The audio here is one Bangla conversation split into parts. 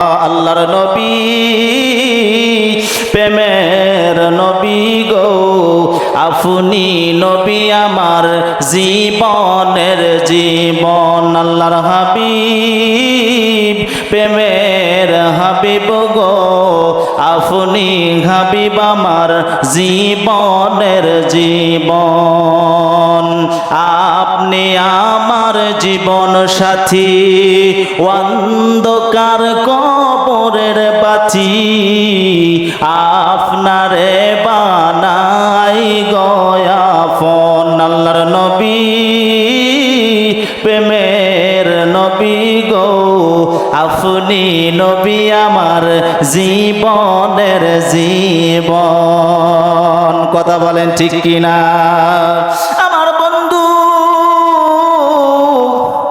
আল্লাহর নবী, প্রেমের নবী গো। আফুনি নবী আমার জীবনের জীবন, আল্লাহর হাবিব, প্রেমের হাবিব গো। আফুনি হাবিব আমার জীবনের জীবন। আপনি আমার জীবন সাথী, অন্ধকার কবরের বাতি, আপনারে বানাই গয়া ফোন আল্লাহর নবী, প্রেমের নবী গো, আপনি নবী আমার জীবনের জীবন। কথা বলেন ঠিক কিনা?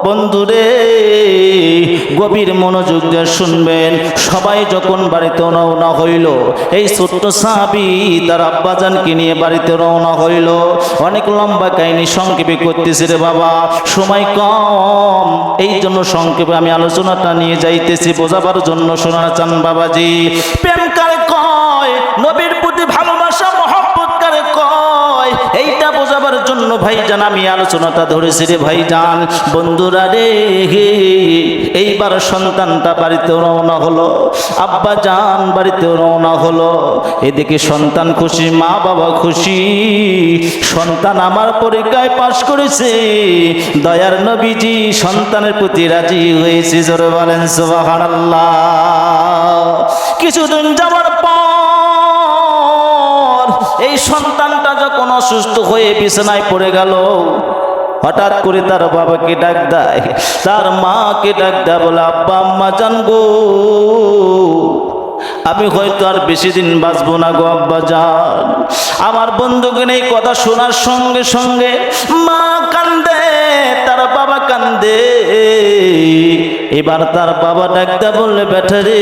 বন্ধুরে, গভীর মনোযোগ দিয়ে শুনবেন। সবাই যখন বাড়িতে রওনা হইল, এই ছোট্ট সাবি তার আব্বাজানকে নিয়ে বাড়িতে রওনা হইল। অনেক লম্বা কাহিনী সংক্ষেপে করতেছে রে বাবা। সময় কম, এই জন্য সংক্ষেপে আমি আলোচনাটা নিয়ে যাইতেছি, বোঝাবার জন্য শোনা চান বাবাজি। প্রেম কারে ভাইজান, আমি আলোচনাটা ধরেছি রে ভাইজান। বন্ধুরা রে এইবার সন্তানটা বাড়িতে রওনা হলো, আব্বা যান বাড়িতে রওনা হলো। এদিকে সন্তান খুশি, মা বাবা খুশি। সন্তান আমার পরীক্ষায় পাশ করেছে। দয়ার নবীজি সন্তানের প্রতি রাজি হয়েছে, জোরে বলেন সুবহানাল্লাহ। কিছুদিন যাওয়ার পর এই সন্তানটা যখন অসুস্থ হয়ে বিছানায় পড়ে গেল। হঠাৎ করে তার বাবাকে ডাক দেয়। তার মাকে ডাক দেয়, বলে, আব্বা, আম্মা, জান গো। আমি হয়তো আর বেশি দিন বাঁচবো না গো, আব্বা যান আমার বন্ধুকে এই কথা শোনার সঙ্গে সঙ্গে মা কান্দে, তার বাবা কান্দে। এবার তার বাবা ডাকতে বললে ব্যাটারে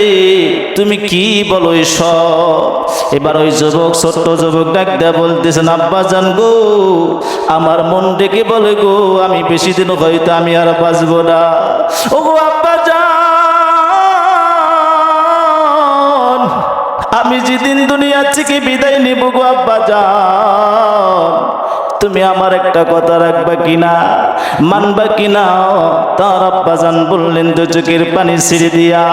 তুমি কি বলো সব এবার ওই যুবক, ছোট্ট যুবক ডাকতে বলতেছেন, আব্বা জান গো, আমার মন ডেকে বলে গো, আমি বেশি দিন হয়তো আমি আর বাঁচবো না। ও গো আব্বা জান, আমি যেদিন দুনিয়া থেকে বিদায় নিব গো আব্বা যান তুমি আমার একটা কথা রাখবা কিনা? মানবা কিনা? তার আব্বা জান বললেন, দু চোখের পানি ছিঁড়ে দিয়া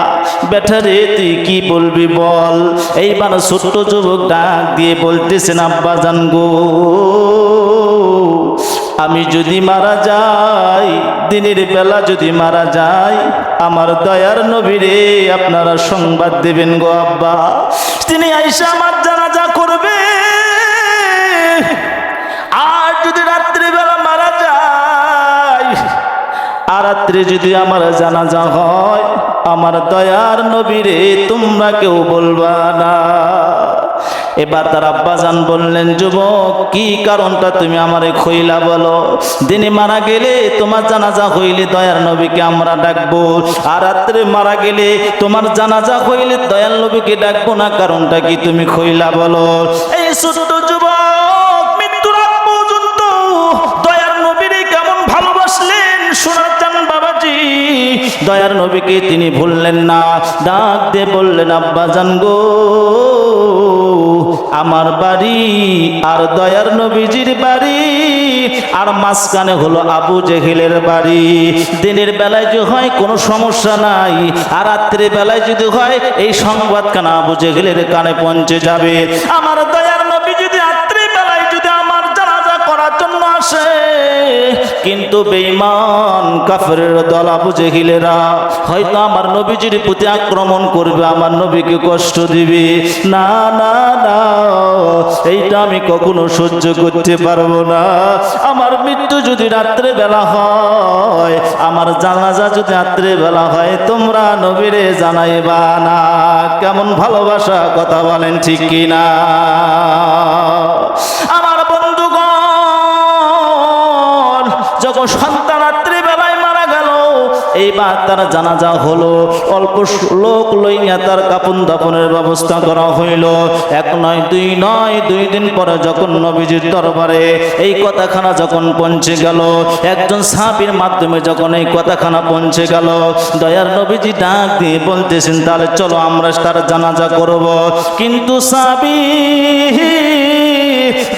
বেঠারে তুই কি বলবি বল? এইবার ছোট্ট যুবক ডাক দিয়ে বলতেছেন, আব্বা জান গো, আমি যদি মারা যাই, দিনের বেলা যদি মারা যাই, আমার দয়ার নবীরে আপনারা সংবাদ দেবেন গো আব্বা। তিনি আইসা আমার জানাজা করবে। রাত্রে যদি আমার জানাজা হয়, আমার দয়ার নবীরে তোমরা কেউ বলবা না। এবার তার আব্বাজান বললেন, যুবক, কি কারণটা তুমি আমারে খইলা বলো? দিনে মারা গেলে তোমার জানাজা হইলে দয়ার নবীকে আমরা ডাকবো, আর রাত্রে মারা গেলে তোমার জানাজা হইলে দয়াল নবীকে ডাকবো না, কারণটা কি তুমি খইলা বলো? এই ছোট্ট দয়ার নবীকে তিনি ভুললেন না। ডাক দিয়ে বললেন, আব্বা জান গো, আমার বাড়ি আর দয়ার নবীজির বাড়ি আর মাঝখানে হলো আবু জেহিলের বাড়ি। দিনের বেলায় যে হয় কোনো সমস্যা নাই, আর রাত্রে বেলায় যদি হয়, এই সংবাদ কানা আবু জেহিলের কানে পৌঁছে যাবে। আমার দয়ার নবী যদি জন্য আসে কিন্তু বেঈমান কাফেরের দল আবু জেহিলেরা, হয়তো আমার নবীজির প্রতি আক্রমণ করবে, আমার নবীকে কষ্ট দিবে। না না না, এইটা আমি কখনো সহ্য করতে পারব না। আমার মৃত্যু যদি রাত্রে বেলা হয়, আমার জানাজা যদি রাত্রে বেলা হয়, তোমরা নবীরে জানাইবা না। কেমন ভালোবাসা, কথা বলেন ঠিক কিনা? এইবার তার জানাজা হলো। অল্প লোক লইয়া তার কাপন দাপনের ব্যবস্থা করা হইল। এক নয়, দুই নয়, দুই দিন পরে যখন নবীজির দরবারে এই কথাখানা যখন পৌঁছে গেল, একজন সাহাবীর মাধ্যমে যখন এই কথাখানা পৌঁছে গেল, দয়ার নবীজি ডাক দিয়ে বলতেছেন, তাহলে চলো আমরা তার জানাজা করব। কিন্তু সাবি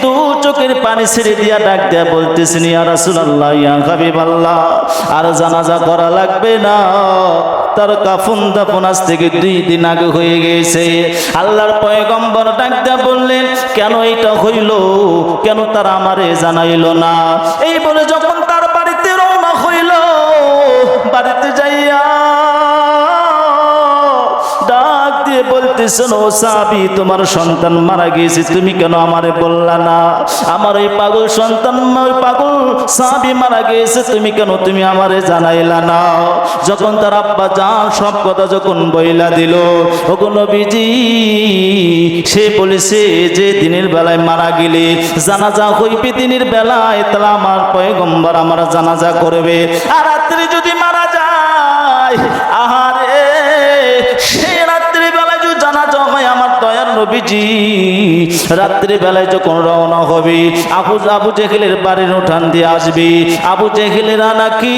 দু চোখের পানি ছেড়ে দিয়া ডাক দেয়া বলতেছেন, ইয়া রাসূলুল্লাহ, ইয়া হাবিবাল্লাহ, আর জানাজা করা লাগবে না। তার কাফন দাফন আজ থেকে দুই দিন আগে হয়ে গেছে। আল্লাহর পয়গম্বর ডাক দেয়া বললেন, কেন এটা হইল? কেন তারা আমারে জানাইল না? এই বলে যখন তার দিয়ে বলতেছেন ও সাবি, তোমার সন্তান মারা গিয়েছে, তুমি কেন আমারে বললা না? আমার ওই পাগল সন্তান পাগল সাবি মারা গিয়েছে, তুমি কেন তুমি আমারে জানাইলা না? যখন তার আব্বা যান সব কথা যখন বইলা দিল, ওগো নবীজি, সে বলেছে যে দিনের বেলায় মারা গেলে জানাজা হইবে, দিনের বেলায় তাহলে আমার পয়গম্বর আমার জানাজা করবে। আর রাত্রে যদি মারা যায় নবীজি রাত্রি বেলায় যখন রওনা হবে, আবু আবু জেহেলের বাড়ির উঠান দিয়ে আসবে। আবু জেহেলেরা নাকি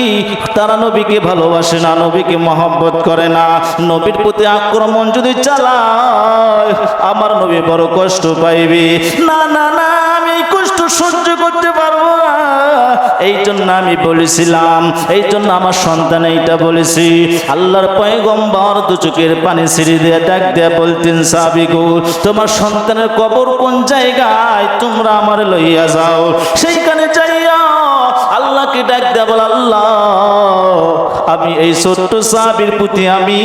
তারা নবীকে ভালোবাসে না, নবীকে মহব্বত করে না। নবীর প্রতি আক্রমণ যদি চালায়, আমার নবী বড় কষ্ট পাইবে। না না না। এই কষ্ট সহ্য করতে পারব এই জন্য আমি বলেছিলাম, এই জন্য আমার সন্তান এইটা বলেছি। আল্লাহর পয়গম্বর দু চোখের পানি সিঁড়ি দিয়ে ডাক দিয়ে বলতেন, সাবিগু, তোমার সন্তানের কবর কোন জায়গায়? তোমরা আমার লইয়া যাও। সেইখানে যাইয়া আল্লাহকে ডাক দেয়া বল, আল্লাহ, আমি এই ছোট্ট সাহাবির প্রতি আমি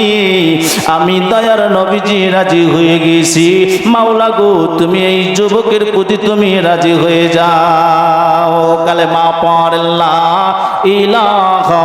আমি দয়ার নবীজি রাজি হয়ে গেছি। মাওলা গো, তুমি এই যুবকের প্রতি তুমি রাজি হয়ে যাও। কালে মা পড়লা ইলাহা